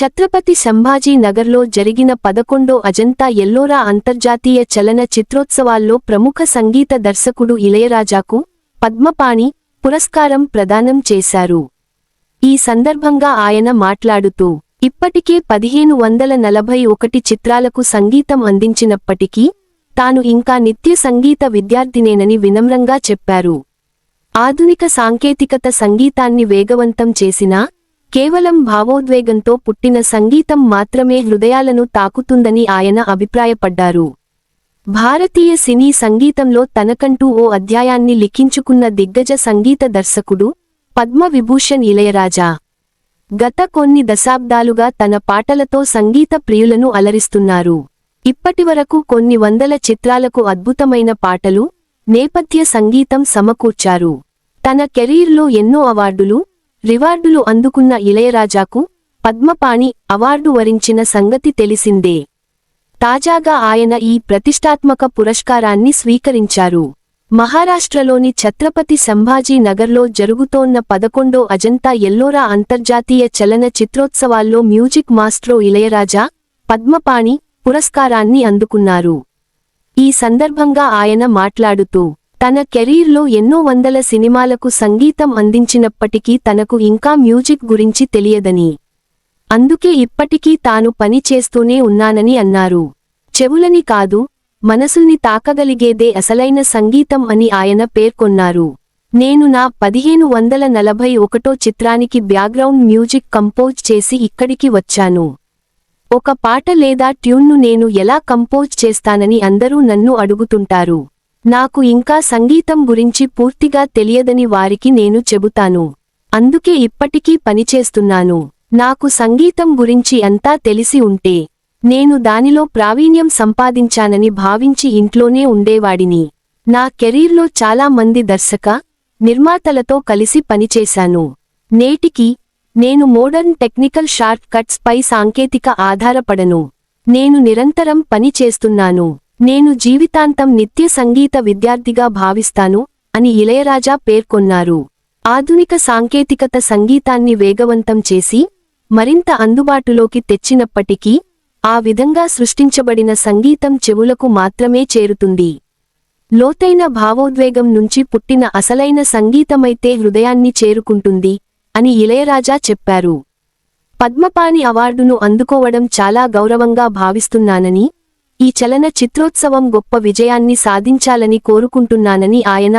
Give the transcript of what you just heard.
ఛత్రపతి సంభాజీ నగర్లో జరిగిన పదకొండో అజంతా ఎల్లోరా అంతర్జాతీయ చలన చిత్రోత్సవాల్లో ప్రముఖ సంగీత దర్శకుడు ఇళయరాజాకు పద్మపాణి పురస్కారం ప్రదానం చేశారు. ఈ సందర్భంగా ఆయన మాట్లాడుతూ ఇప్పటికే పదిహేను వందల నలభై ఒకటి చిత్రాలకు సంగీతం అందించినప్పటికీ తాను ఇంకా నిత్య సంగీత విద్యార్థినేనని వినమ్రంగా చెప్పారు. ఆధునిక సాంకేతికత సంగీతాన్ని వేగవంతం చేసినా కేవలం భావోద్వేగంతో పుట్టిన సంగీతం మాత్రమే హృదయాలను తాకుతుందని ఆయన అభిప్రాయపడ్డారు. భారతీయ సినీ సంగీతంలో తనకంటూ ఓ అధ్యాయాన్ని లిఖించుకున్న దిగ్గజ సంగీత దర్శకుడు పద్మ విభూషణ్ ఇళయరాజా. గత కొన్ని దశాబ్దాలుగా తన పాటలతో సంగీత ప్రియులను అలరిస్తున్నారు. ఇప్పటివరకు కొన్ని వందల చిత్రాలకు అద్భుతమైన పాటలు నేపథ్య సంగీతం సమకూర్చారు. తన కెరీర్లో ఎన్నో అవార్డులు రివార్డులు అందుకున్న ఇళయరాజాకు పద్మపాణి అవార్డు వరించిన సంగతి తెలిసిందే. తాజాగా ఆయన ఈ ప్రతిష్టాత్మక పురస్కారాన్ని స్వీకరించారు. మహారాష్ట్రలోని ఛత్రపతి సంభాజీ నగర్లో జరుగుతోన్న పదకొండో అజంతా ఎల్లోరా అంతర్జాతీయ చలన చిత్రోత్సవాల్లో మ్యూజిక్ మాస్ట్రో ఇళయరాజా పద్మపాణి పురస్కారాన్ని అందుకున్నారు. ఈ సందర్భంగా ఆయన మాట్లాడుతూ తన కెరీర్లో ఎన్నో వందల సినిమాలకు సంగీతం అందించినప్పటికీ తనకు ఇంకా మ్యూజిక్ గురించి తెలియదని. అందుకే ఇప్పటికీ తాను పని చేస్తూనే ఉన్నానని అన్నారు. చెవులని కాదు మనసుల్ని తాకగలిగేదే అసలైన సంగీతం అని ఆయన పేర్కొన్నారు. నేను నా పదిహేను వందల నలభై ఒకటో చిత్రానికి బ్యాక్గ్రౌండ్ మ్యూజిక్ కంపోజ్ చేసి ఇక్కడికి వచ్చాను. ఒక పాట లేదా ట్యూన్ను నేను ఎలా కంపోజ్ చేస్తానని అందరూ నన్ను అడుగుతుంటారు. నాకు ఇంకా సంగీతం గురించి పూర్తిగా తెలియదని వారికి నేను చెబుతాను. అందుకే ఇప్పటికీ పనిచేస్తున్నాను నాకు సంగీతం గురించి అంతా తెలిసి ఉంటే నేను దానిలో ప్రావీణ్యం సంపాదించానని భావించి ఇంట్లోనే ఉండేవాడిని. నా కెరీర్లో చాలా మంది దర్శక నిర్మాతలతో కలిసి పనిచేశాను నేటికి నేను మోడర్న్ టెక్నికల్ షార్ట్ కట్స్ పై సాంకేతిక ఆధారపడను. నేను నిరంతరం పని చేస్తున్నాను. నేను జీవితాంతం నిత్య సంగీత విద్యార్థిగా భావిస్తాను అని ఇళయరాజా పేర్కొన్నారు. ఆధునిక సాంకేతికత సంగీతాన్ని వేగవంతం చేసి మరింత అందుబాటులోకి తెచ్చినప్పటికీ ఆ విధంగా సృష్టించబడిన సంగీతం చెవులకు మాత్రమే చేరుతుంది. లోతైన భావోద్వేగం నుంచి పుట్టిన అసలైన సంగీతమైతే హృదయాన్ని చేరుకుంటుంది అని ఇళయరాజా చెప్పారు. పద్మపాణి అవార్డును అందుకోవడం చాలా గౌరవంగా భావిస్తున్నానని ఈ చలన చిత్రోత్సవం గొప్ప విజయాన్ని సాధించాలని కోరుకుంటున్నానని ఆయన